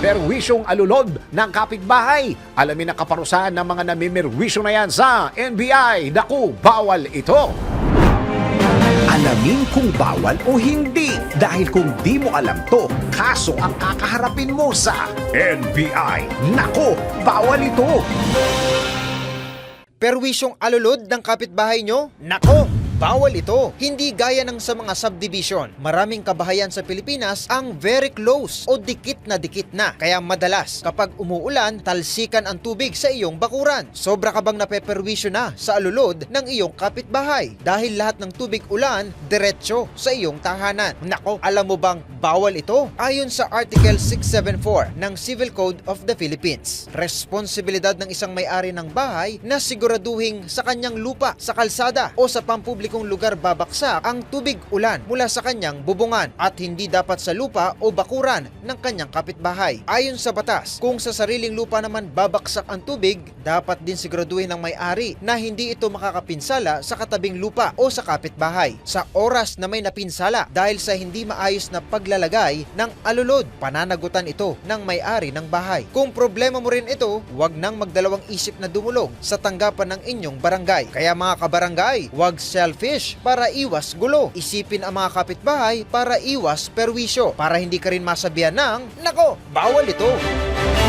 perwisyong alulod ng kapitbahay. Alamin ang kaparusahan ng mga namimirwisyo na yan sa NBI. Naku, bawal ito. Alamin kung bawal o hindi. Dahil kung di mo alam to, kaso ang kakaharapin mo sa NBI. Naku, bawal ito. Perwisyong alulod ng kapitbahay nyo? Nako! Bawal ito. Hindi gaya ng sa mga subdivision. Maraming kabahayan sa Pilipinas ang very close o dikit na dikit na. Kaya madalas kapag umuulan, talsikan ang tubig sa iyong bakuran. Sobra ka bang napeperwisyo na sa alulod ng iyong kapitbahay? Dahil lahat ng tubig ulan, diretsyo sa iyong tahanan. Nako, alam mo bang bawal ito? Ayon sa Article 674 ng Civil Code of the Philippines, responsibilidad ng isang may-ari ng bahay na siguraduhin sa kanyang lupa, sa kalsada o sa pampublikong lugar babaksak ang tubig ulan mula sa kanyang bubungan at hindi dapat sa lupa o bakuran ng kanyang kapitbahay. Ayon sa batas, kung sa sariling lupa naman babaksak ang tubig, dapat din siguraduhin ng may-ari na hindi ito makakapinsala sa katabing lupa o sa kapitbahay sa oras na may napinsala dahil sa hindi maayos na paglalagay ng alulod. Pananagutan ito ng may-ari ng bahay. Kung problema mo rin ito, huwag nang magdalawang isip na dumulog sa tanggapan ng inyong barangay. Kaya mga kabarangay, huwag selfish para iwas gulo. Isipin ang mga kapitbahay para iwas perwisyo para hindi ka rin masabihan ng, Nako, bawal ito.